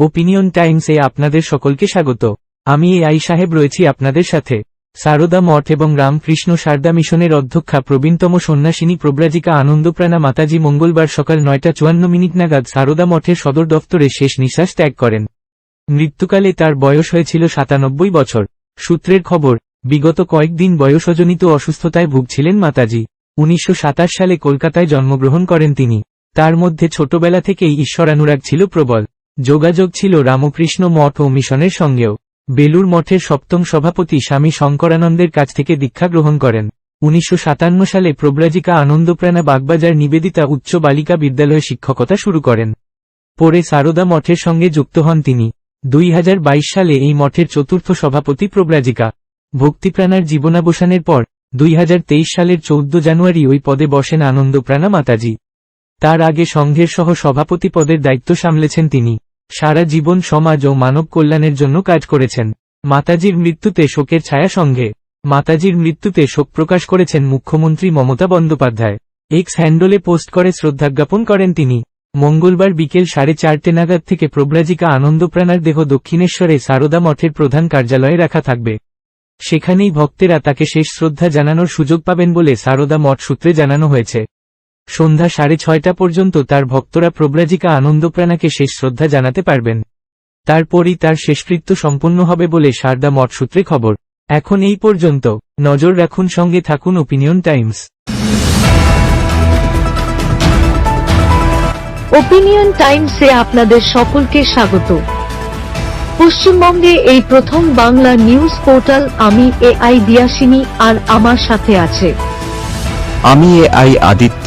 Opinion টাইমসে আপনাদের সকলকে স্বাগত। আমি এ আই সাহেব রয়েছি আপনাদের সাথে। সারদা মঠ এবং রামকৃষ্ণ সারদা মিশনের অধ্যক্ষা প্রবীণতম সন্ন্যাসিনী প্রব্রাজিকা আনন্দপ্রাণা মাতাজি মঙ্গলবার সকাল নয়টা চুয়ান্ন মিনিট নাগাদ সারদা মঠের সদর দফতরে শেষ নিঃশ্বাস ত্যাগ করেন। মৃত্যুকালে তার বয়স হয়েছিল সাতানব্বই বছর। সূত্রের খবর, বিগত কয়েকদিন বয়সজনিত অসুস্থতায় ভুগছিলেন মাতাজি। উনিশশো সাতাশ সালে কলকাতায় জন্মগ্রহণ করেন তিনি। তার মধ্যে ছোটবেলা থেকেই ঈশ্বরানুরাগ ছিল প্রবল। যোগাযোগ ছিল রামকৃষ্ণ মঠ ও মিশনের সঙ্গেও। বেলুর মঠের সপ্তম সভাপতি স্বামী শঙ্করানন্দের কাছ থেকে দীক্ষা গ্রহণ করেন। উনিশশো সাতান্ন সালে প্রব্রাজিকা আনন্দপ্রাণা বাগবাজার নিবেদিতা উচ্চ বালিকা বিদ্যালয়ে শিক্ষকতা শুরু করেন। পরে সারদা মঠের সঙ্গে যুক্ত হন তিনি। দুই হাজার বাইশ সালে এই মঠের চতুর্থ সভাপতি প্রব্রাজিকা। ভক্তিপ্রাণার জীবনাবসানের পর, দুই হাজার তেইশ সালের চৌদ্দ জানুয়ারি ওই পদে বসেন আনন্দপ্রাণা মাতাজি। তার আগে সংঘের সহ সভাপতি পদের দায়িত্ব সামলেছেন তিনি। সারা জীবন সমাজ ও মানব কল্যাণের জন্য কাজ করেছেন। মাতাজির মৃত্যুতে শোকের ছায়া সঙ্গে মাতাজির মৃত্যুতে শোক প্রকাশ করেছেন মুখ্যমন্ত্রী মমতা বন্দ্যোপাধ্যায়। এক্স হ্যান্ডলে পোস্ট করে শ্রদ্ধাজ্ঞাপন করেন তিনি। মঙ্গলবার বিকেল সাড়ে চারটে নাগাদ থেকে প্রব্রাজিকা আনন্দপ্রাণার দেহ দক্ষিণেশ্বরে সারদা মঠের প্রধান কার্যালয়ে রাখা থাকবে। সেখানেই ভক্তেরা তাকে শেষ শ্রদ্ধা জানানোর সুযোগ পাবেন বলে সারদা মঠ সূত্রে জানানো হয়েছে। সন্ধ্যা সাড়ে ছয়টা পর্যন্ত তার ভক্তরা প্রব্রাজিকা আনন্দপ্রাণাকে শেষ শ্রদ্ধা জানাতে পারবেন। তারপরই তার শেষকৃত্য সম্পন্ন হবে বলে সারদা মঠ সূত্রে খবর। এখন এই পর্যন্ত নজর রাখুন সঙ্গে থাকুন ওপিনিয়ন টাইমস ওপিনিয়ন টাইমসে আপনাদের সকলকে স্বাগত। পশ্চিমবঙ্গে এই প্রথম বাংলা নিউজ পোর্টাল আমি এ আই দিয়াসিনী আর আমার সাথে আছে। আমি এ আই আদিত্য।